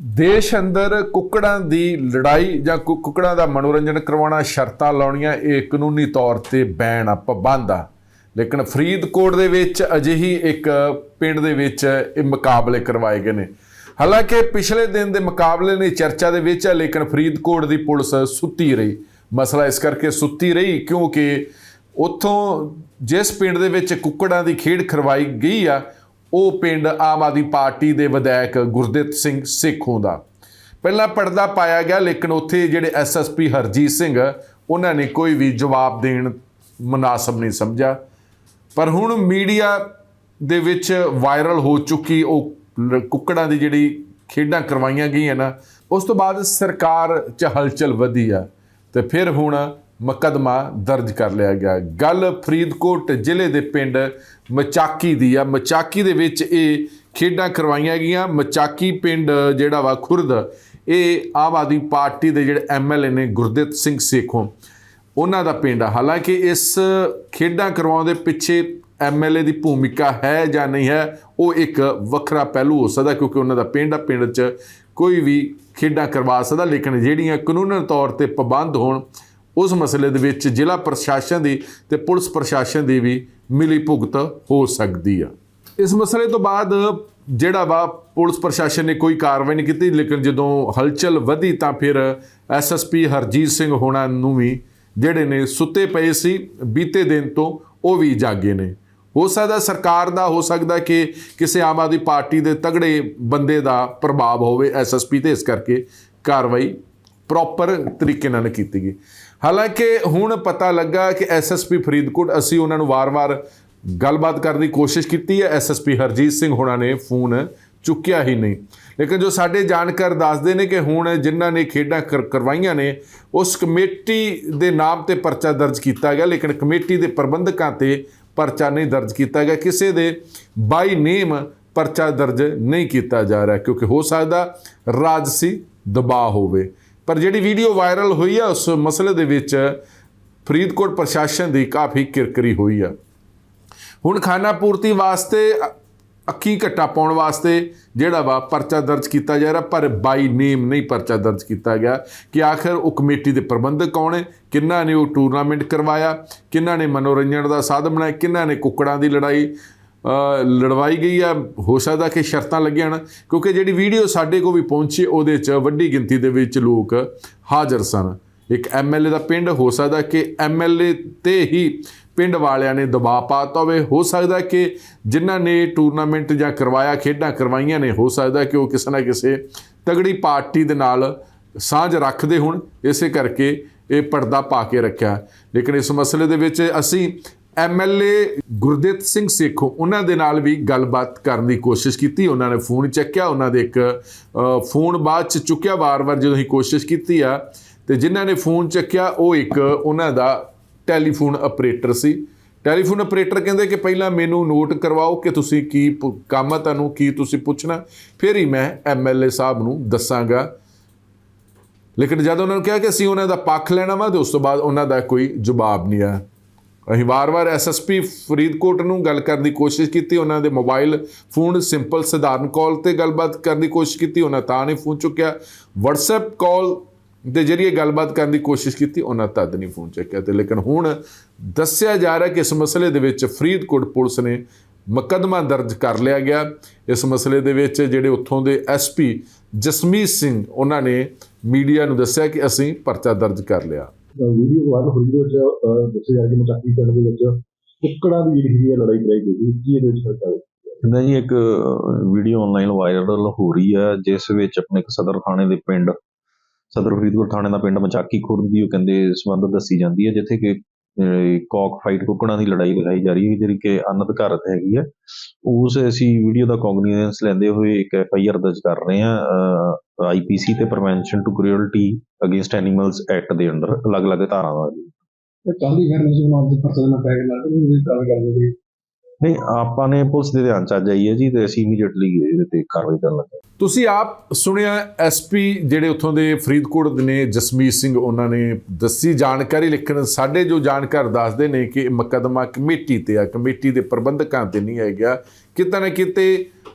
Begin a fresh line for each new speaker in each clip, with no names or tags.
ਦੇਸ਼ ਅੰਦਰ ਕੁੱਕੜਾਂ ਦੀ ਲੜਾਈ ਜਾਂ ਕੁ- ਕੁੱਕੜਾਂ ਦਾ ਮਨੋਰੰਜਨ ਕਰਵਾਉਣਾ ਸ਼ਰਤਾਂ ਲਾਉਣੀਆਂ ਇਹ ਕਾਨੂੰਨੀ ਤੌਰ ਤੇ ਬੈਨ ਆ ਪਾਬੰਦ ਆ। ਲੇਕਿਨ ਫਰੀਦਕੋਟ ਦੇ ਵਿੱਚ ਅਜਿਹੀ ਇੱਕ ਪਿੰਡ ਦੇ ਵਿੱਚ ਇਹ ਮੁਕਾਬਲੇ ਕਰਵਾਏ ਗਏ ਨੇ। ਹਾਲਾਂਕਿ ਪਿਛਲੇ ਦਿਨ ਦੇ ਮੁਕਾਬਲੇ ਨੇ ਚਰਚਾ ਦੇ ਵਿੱਚ ਆ, ਲੇਕਿਨ ਫਰੀਦਕੋਟ ਦੀ ਪੁਲਿਸ ਸੁੱਤੀ ਰਹੀ। ਮਸਲਾ ਇਸ ਕਰਕੇ ਸੁੱਤੀ ਰਹੀ ਕਿਉਂਕਿ ਉੱਥੋਂ ਜਿਸ ਪਿੰਡ ਦੇ ਵਿੱਚ ਕੁੱਕੜਾਂ ਦੀ ਖੇਡ ਕਰਵਾਈ ਗਈ ਆ ਉਹ ਪਿੰਡ ਆਮ ਆਦਮੀ ਪਾਰਟੀ ਦੇ ਵਿਧਾਇਕ ਗੁਰਦਿੱਤ ਸਿੰਘ ਸੇਖੋਂ ਦਾ। ਪਹਿਲਾਂ ਪਰਦਾ ਪਾਇਆ ਗਿਆ, ਲੇਕਿਨ ਉੱਥੇ ਜਿਹੜੇ ਐਸਐਸਪੀ ਹਰਜੀਤ ਸਿੰਘ, ਉਹਨਾਂ ਨੇ ਕੋਈ ਵੀ ਜਵਾਬ ਦੇਣ ਮੁਨਾਸਬ ਨਹੀਂ ਸਮਝਿਆ। ਪਰ ਹੁਣ ਮੀਡੀਆ ਦੇ ਵਿੱਚ ਵਾਇਰਲ ਹੋ ਚੁੱਕੀ ਉਹ ਕੁੱਕੜਾਂ ਦੀ ਜਿਹੜੀ ਖੇਡਾਂ ਕਰਵਾਈਆਂ ਗਈਆਂ ਨਾ, ਉਸ ਤੋਂ ਬਾਅਦ ਸਰਕਾਰ 'ਚ ਹਲਚਲ ਵਧੀ ਆ। ਤੇ ਫਿਰ ਹੁਣ ਮੁਕੱਦਮਾ ਦਰਜ ਕਰ ਲਿਆ ਗਿਆ। ਗੱਲ ਫਰੀਦਕੋਟ ਜ਼ਿਲ੍ਹੇ ਦੇ ਪਿੰਡ ਮਚਾਕੀ ਦੀ ਆ। ਮਚਾਕੀ ਦੇ ਵਿੱਚ ਇਹ ਖੇਡਾਂ ਕਰਵਾਈਆਂ ਗਈਆਂ। ਮਚਾਕੀ ਪਿੰਡ ਜਿਹੜਾ ਵਾ ਖੁਰਦ, ਇਹ ਆਮ ਆਦਮੀ ਪਾਰਟੀ ਦੇ ਜਿਹੜੇ ਐਮਐਲਏ ਨੇ ਗੁਰਦਿੱਤ ਸਿੰਘ ਸੇਖੋਂ, ਉਹਨਾਂ ਦਾ ਪਿੰਡ ਆ। ਹਾਲਾਂਕਿ ਇਸ ਖੇਡਾਂ ਕਰਵਾਉਣ ਦੇ ਪਿੱਛੇ ਐਮਐਲਏ ਦੀ ਭੂਮਿਕਾ ਹੈ ਜਾਂ ਨਹੀਂ ਹੈ, ਉਹ ਇੱਕ ਵੱਖਰਾ ਪਹਿਲੂ ਹੋ ਸਕਦਾ ਕਿਉਂਕਿ ਉਹਨਾਂ ਦਾ ਪਿੰਡ ਆ। ਪਿੰਡ 'ਚ ਕੋਈ ਵੀ ਖੇਡਾਂ ਕਰਵਾ ਸਕਦਾ, ਲੇਕਿਨ ਜਿਹੜੀਆਂ ਕਾਨੂੰਨ ਤੌਰ ਤੇ ਪਾਬੰਦ ਹੋਣ ਉਸ ਮਸਲੇ ਦੇ ਵਿੱਚ ਜ਼ਿਲ੍ਹਾ ਪ੍ਰਸ਼ਾਸਨ ਦੀ ਤੇ ਪੁਲਿਸ ਪ੍ਰਸ਼ਾਸਨ ਦੀ ਵੀ ਮਿਲੀ ਭੁਗਤ ਹੋ ਸਕਦੀ ਆ। ਇਸ ਮਸਲੇ ਤੋਂ ਬਾਅਦ ਜਿਹੜਾ ਵਾ ਪੁਲਿਸ ਪ੍ਰਸ਼ਾਸਨ ਨੇ ਕੋਈ ਕਾਰਵਾਈ ਨਹੀਂ ਕੀਤੀ, ਲੇਕਿਨ ਜਦੋਂ ਹਲਚਲ ਵਧੀ ਤਾਂ ਫਿਰ ਐਸਐਸਪੀ ਹਰਜੀਤ ਸਿੰਘ ਹੋਣਾ ਨੂੰ ਵੀ ਜਿਹੜੇ ਨੇ ਸੁੱਤੇ ਪਏ ਸੀ, ਬੀਤੇ ਦਿਨ ਤੋਂ ਉਹ ਵੀ ਜਾਗੇ ਨੇ। ਹੋ ਸਕਦਾ ਸਰਕਾਰ ਦਾ, ਹੋ ਸਕਦਾ ਕਿ ਕਿਸੇ ਆਮ ਆਦਮੀ ਪਾਰਟੀ ਦੇ ਤਗੜੇ ਬੰਦੇ ਦਾ ਪ੍ਰਭਾਵ ਹੋਵੇ ਐਸਐਸਪੀ ਤੇ, ਇਸ ਕਰਕੇ ਕਾਰਵਾਈ ਪ੍ਰੋਪਰ ਤਰੀਕੇ ਨਾਲ ਕੀਤੀ ਗਈ। ਹਾਲਾਂਕਿ ਹੁਣ ਪਤਾ ਲੱਗਾ ਕਿ ਐਸਐਸਪੀ ਫਰੀਦਕੋਟ, ਅਸੀਂ ਉਹਨਾਂ ਨੂੰ ਵਾਰ-ਵਾਰ ਗੱਲਬਾਤ ਕਰਨ ਦੀ ਕੋਸ਼ਿਸ਼ ਕੀਤੀ ਹੈ। ਐਸਐਸਪੀ ਹਰਜੀਤ ਸਿੰਘ ਹੋਣਾ ਨੇ ਫੋਨ ਚੁੱਕਿਆ ਹੀ ਨਹੀਂ। ਲੇਕਿਨ ਜੋ ਸਾਡੇ ਜਾਣਕਾਰ ਦੱਸਦੇ ਨੇ ਕਿ ਹੁਣ ਜਿਨ੍ਹਾਂ ਨੇ ਖੇਡਾਂ ਕਰ- ਕਰਵਾਈਆਂ ਨੇ, ਉਸ ਕਮੇਟੀ ਦੇ ਨਾਮ ਤੇ ਪਰਚਾ ਦਰਜ ਕੀਤਾ ਗਿਆ, ਲੇਕਿਨ ਕਮੇਟੀ ਦੇ ਪ੍ਰਬੰਧਕਾਂ ਤੇ ਪਰਚਾ ਨਹੀਂ ਦਰਜ ਕੀਤਾ ਗਿਆ। ਕਿਸੇ ਦੇ ਬਾਈ ਨੇਮ ਪਰਚਾ ਦਰਜ ਨਹੀਂ ਕੀਤਾ ਜਾ ਰਿਹਾ, ਕਿਉਂਕਿ ਹੋ ਸਕਦਾ ਰਾਜਸੀ ਦਬਾਅ ਹੋਵੇ। ਪਰ ਜਿਹੜੀ ਵੀਡੀਓ ਵਾਇਰਲ ਹੋਈ ਆ, ਉਸ ਮਸਲੇ ਦੇ ਵਿੱਚ ਫਰੀਦਕੋਟ ਪ੍ਰਸ਼ਾਸਨ ਦੀ ਕਾਫੀ ਕਿਰਕਰੀ ਹੋਈ ਆ। ਹੁਣ ਖਾਣਾ ਪੂਰਤੀ ਵਾਸਤੇ, ਅੱਖੀ ਘੱਟਾ ਪਾਉਣ ਵਾਸਤੇ ਜਿਹੜਾ ਵਾ ਪਰਚਾ ਦਰਜ ਕੀਤਾ ਜਾ ਰਿਹਾ, ਪਰ ਬਾਈ ਨੇਮ ਨਹੀਂ ਪਰਚਾ ਦਰਜ ਕੀਤਾ ਗਿਆ ਕਿ ਆਖਰ ਉਹ ਕਮੇਟੀ ਦੇ ਪ੍ਰਬੰਧਕ ਕੌਣ ਹੈ ਕਿੰਨਾ ਨੇ ਉਹ ਟੂਰਨਾਮੈਂਟ ਕਰਵਾਇਆ, ਕਿੰਨਾ ਨੇ ਮਨੋਰੰਜਨ ਦਾ ਸਾਧਨ ਬਣਾਇਆ, ਕਿੰਨਾ ਨੇ ਕੁੱਕੜਾਂ ਦੀ ਲੜਾਈ ਲੜਵਾਈ ਗਈ ਆ ਹੋ ਸਕਦਾ ਕਿ ਸ਼ਰਤਾਂ ਲੱਗੀਆਂ ਹਨ, ਕਿਉਂਕਿ ਜਿਹੜੀ ਵੀਡੀਓ ਸਾਡੇ ਕੋਲ ਵੀ ਪਹੁੰਚੀ, ਉਹਦੇ 'ਚ ਵੱਡੀ ਗਿਣਤੀ ਦੇ ਵਿੱਚ ਲੋਕ ਹਾਜ਼ਰ ਸਨ। ਇੱਕ ਐਮਐਲਏ ਦਾ ਪਿੰਡ, ਹੋ ਸਕਦਾ ਕਿ ਐਮਐਲਏ ਤੇ ਹੀ ਪਿੰਡ ਵਾਲਿਆਂ ਨੇ ਦਬਾਅ ਪਾਤਾ ਹੋਵੇ। ਹੋ ਸਕਦਾ ਕਿ ਜਿਨ੍ਹਾਂ ਨੇ ਟੂਰਨਾਮੈਂਟ ਜਾਂ ਕਰਵਾਇਆ, ਖੇਡਾਂ ਕਰਵਾਈਆਂ ਨੇ, ਹੋ ਸਕਦਾ ਕਿ ਉਹ ਕਿਸੇ ਨਾ ਕਿਸੇ ਤਗੜੀ ਪਾਰਟੀ ਦੇ ਨਾਲ ਸਾਂਝ ਰੱਖਦੇ ਹੋਣ। ਇਸੇ ਕਰਕੇ ਇਹ ਪਰਦਾ ਪਾ ਕੇ ਰੱਖਿਆ। ਲੇਕਿਨ ਇਸ ਮਸਲੇ ਦੇ ਵਿੱਚ ਅਸੀਂ ਐਮਐਲਏ ਗੁਰਦਿੱਤ ਸਿੰਘ ਸੇਖੋ ਉਹਨਾਂ ਦੇ ਨਾਲ ਵੀ ਗੱਲਬਾਤ ਕਰਨ ਦੀ ਕੋਸ਼ਿਸ਼ ਕੀਤੀ। ਉਹਨਾਂ ਨੇ ਫੋਨ ਚੱਕਿਆ। ਉਹਨਾਂ ਦੇ ਇੱਕ ਫੋਨ ਬਾਅਦ ਚ ਚੁੱਕਿਆ ਵਾਰ-ਵਾਰ ਜਦੋਂ ਅਸੀਂ ਕੋਸ਼ਿਸ਼ ਕੀਤੀ ਆ। ਤੇ ਜਿਨ੍ਹਾਂ ਨੇ ਫੋਨ ਚੱਕਿਆ, ਉਹ ਇੱਕ ਉਹਨਾਂ ਦਾ ਟੈਲੀਫੋਨ ਆਪਰੇਟਰ ਸੀ। ਟੈਲੀਫੋਨ ਆਪਰੇਟਰ ਕਹਿੰਦੇ ਕਿ ਪਹਿਲਾਂ ਮੈਨੂੰ ਨੋਟ ਕਰਵਾਓ ਕਿ ਤੁਸੀਂ ਕੀ ਪੁ- ਕੰਮ ਆ ਤੁਹਾਨੂੰ, ਕੀ ਤੁਸੀਂ ਪੁੱਛਣਾ। ਫਿਰ ਹੀ ਮੈਂ ਐਮਐਲਏ ਸਾਹਿਬ ਨੂੰ ਦੱਸਾਂਗਾ। ਲੇਕਿਨ ਜਦ ਉਹਨਾਂ ਨੂੰ ਕਿਹਾ ਕਿ ਅਸੀਂ ਉਹਨਾਂ ਦਾ ਪੱਖ ਲੈਣਾ ਵਾ, ਤੇ ਉਸ ਤੋਂ ਬਾਅਦ ਉਹਨਾਂ ਦਾ ਕੋਈ ਜਵਾਬ ਨਹੀਂ ਆਇਆ। ਅਸੀਂ ਵਾਰ-ਵਾਰ ਐਸਐਸਪੀ ਫਰੀਦਕੋਟ ਨੂੰ ਗੱਲ ਕਰਨ ਦੀ ਕੋਸ਼ਿਸ਼ ਕੀਤੀ, ਉਹਨਾਂ ਦੇ ਮੋਬਾਈਲ ਫੋਨ ਸਿੰਪਲ ਸਧਾਰਨ ਕਾਲ ਤੇ ਗੱਲਬਾਤ ਕਰਨ ਦੀ ਕੋਸ਼ਿਸ਼ ਕੀਤੀ, ਉਹਨਾਂ ਤਾਂ ਨਹੀਂ ਫੋਨ ਚੁੱਕਿਆ। WhatsApp ਕਾਲ ਦੇ ਜਰੀਏ ਗੱਲਬਾਤ ਕਰਨ ਦੀ ਕੋਸ਼ਿਸ਼ ਕੀਤੀ, ਉਹਨਾਂ ਤਦ ਨਹੀਂ ਫੋਨ ਚੁੱਕਿਆ ਤੇ ਲੇਕਿਨ ਹੁਣ ਦੱਸਿਆ ਜਾ ਰਿਹਾ ਕਿ ਇਸ ਮਸਲੇ ਦੇ ਵਿੱਚ ਫਰੀਦਕੋਟ ਪੁਲਿਸ ਨੇ ਮੁਕੱਦਮਾ ਦਰਜ ਕਰ ਲਿਆ ਗਿਆ। ਇਸ ਮਸਲੇ ਦੇ ਵਿੱਚ ਜਿਹੜੇ ਉੱਥੋਂ ਦੇ ਐਸਪੀ ਜਸਮੀਤ ਸਿੰਘ, ਉਹਨਾਂ ਨੇ ਮੀਡੀਆ ਨੂੰ ਦੱਸਿਆ ਕਿ ਅਸੀਂ ਪਰਚਾ ਦਰਜ ਕਰ ਲਿਆ।
ਵੀਡੀਓ ਵਾਇਰਲ ਹੋਈ ਦੇ ਵਿੱਚ ਦੱਸਿਆ ਜਾ ਕਿ ਮਚਾਕੀ ਪਿੰਡ ਦੇ ਵਿੱਚ ਕੁੱਕੜਾਂ ਦੀ ਜਿਹੜੀ ਹੈਗੀ ਲੜਾਈ ਕਰਾਈ ਗਈ ਕੀ ਇਹਦੇ ਵਿੱਚ ਫ਼ਰਕ
ਕਹਿੰਦਾ ਜੀ ਇੱਕ ਵੀਡੀਓ ਆਨਲਾਈਨ ਵਾਇਰਲ ਹੋ ਰਹੀ ਹੈ, ਜਿਸ ਵਿੱਚ ਆਪਣੇ ਇੱਕ ਸਦਰ ਥਾਣੇ ਦੇ ਪਿੰਡ, ਸਦਰ ਫਰੀਦਕੋਟ ਥਾਣੇ ਦਾ ਪਿੰਡ ਮਚਾਕੀ ਖੁਰਦ ਦੀ ਉਹ ਕਹਿੰਦੇ ਸੰਬੰਧ ਦੱਸੀ ਜਾਂਦੀ ਹੈ, ਜਿੱਥੇ ਕਿ ਕੌਕ ਫਾਈਟ ਕੁੱਕੜਾਂ ਦੀ ਲੜਾਈ ਦਿਖਾਈ ਜਾ ਰਹੀ ਹੈ, ਜਿਹੜੀ ਕਿ ਅਨਧਿਕਾਰਤ ਹੈਗੀ ਹੈ। ਉਸ ਅਸੀਂ ਵੀਡੀਓ ਦਾ ਕੌਗਨੀਜ਼ੈਂਸ ਲੈਂਦੇ ਹੋਏ ਇੱਕ ਐਫ ਆਈ ਆਰ ਦਰਜ ਕਰ ਰਹੇ ਹਾਂ ਆਈਪੀਸੀ ਤੇ prevention to cruelty against animals act ਦੇ ਅੰਡਰ ਅਲੱਗ-ਅਲੱਗ ਧਾਰਾਵਾਂ। ਦੀ
ਤੇ ਕੱਲ ਹੀ? ਫਿਰ ਅਸੀਂ ਉਹਨਾਂ ਦੇ ਪਰਚਾ ਦੇਣਾ ਪੈ ਗਿਆ ਲੱਗਦਾ ਨਹੀਂ ਗੱਲ ਕਰਦੇ ਸੀ
ਨਹੀਂ, ਆਪਾਂ ਨੇ ਪੁਲਿਸ ਦੇ ਧਿਆਨ ਚ ਆ ਜਾਈਏ ਜੀ ਤੇ ਅਸੀਂ ਇਮੀਡੀਏਟਲੀ ਇਹਦੇ ਤੇ ਕਾਰਵਾਈ ਕਰਨ ਲੱਗੇ
ਤੁਸੀਂ ਆਪ ਸੁਣਿਆ ਐਸਪੀ ਜਿਹੜੇ ਉੱਥੋਂ ਦੇ ਫਰੀਦਕੋਟ ਦੇ ਨੇ, ਜਸਮੀਤ ਸਿੰਘ, ਉਹਨਾਂ ਨੇ ਦੱਸੀ ਜਾਣਕਾਰੀ ਲੇਕਿਨ ਸਾਡੇ ਜੋ ਜਾਣਕਾਰ ਦੱਸਦੇ ਨੇ ਕਿ ਇਹ ਮੁਕੱਦਮਾ ਕਮੇਟੀ ਤੇ ਆ, ਕਮੇਟੀ ਦੇ ਪ੍ਰਬੰਧਕਾਂ ਤੇ ਨਹੀਂ ਹੈ ਕਿਤੇ ਨਾ ਕਿਤੇ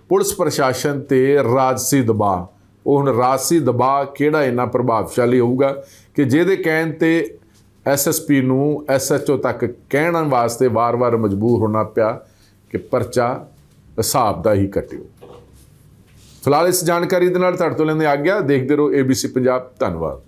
ਪੁਲਿਸ ਪ੍ਰਸ਼ਾਸਨ ਤੇ ਰਾਜਸੀ ਦਬਾਅ। ਉਹ ਹੁਣ ਰਾਜਸੀ ਦਬਾਅ ਕਿਹੜਾ ਇੰਨਾ ਪ੍ਰਭਾਵਸ਼ਾਲੀ ਹੋਊਗਾ ਕਿ ਜਿਹਦੇ ਕਹਿਣ ਤੇ ਐਸਐਸਪੀ ਨੂੰ ਐਸਐਚਓ ਤੱਕ ਕਹਿਣ ਵਾਸਤੇ ਵਾਰ-ਵਾਰ ਮਜਬੂਰ ਹੋਣਾ ਪਿਆ। ਕਿ ਪਰਚਾ ਹਿਸਾਬ ਦਾ ਹੀ ਕੱਟਿਓ। ਫਿਲਹਾਲ ਇਸ ਜਾਣਕਾਰੀ ਦੇ ਨਾਲ ਤੁਹਾਡੇ ਤੋਂ ਲੈਂਦੇ ਆ ਗਿਆ ਦੇਖਦੇ ਰਹੋ ABC ਪੰਜਾਬ ਧੰਨਵਾਦ।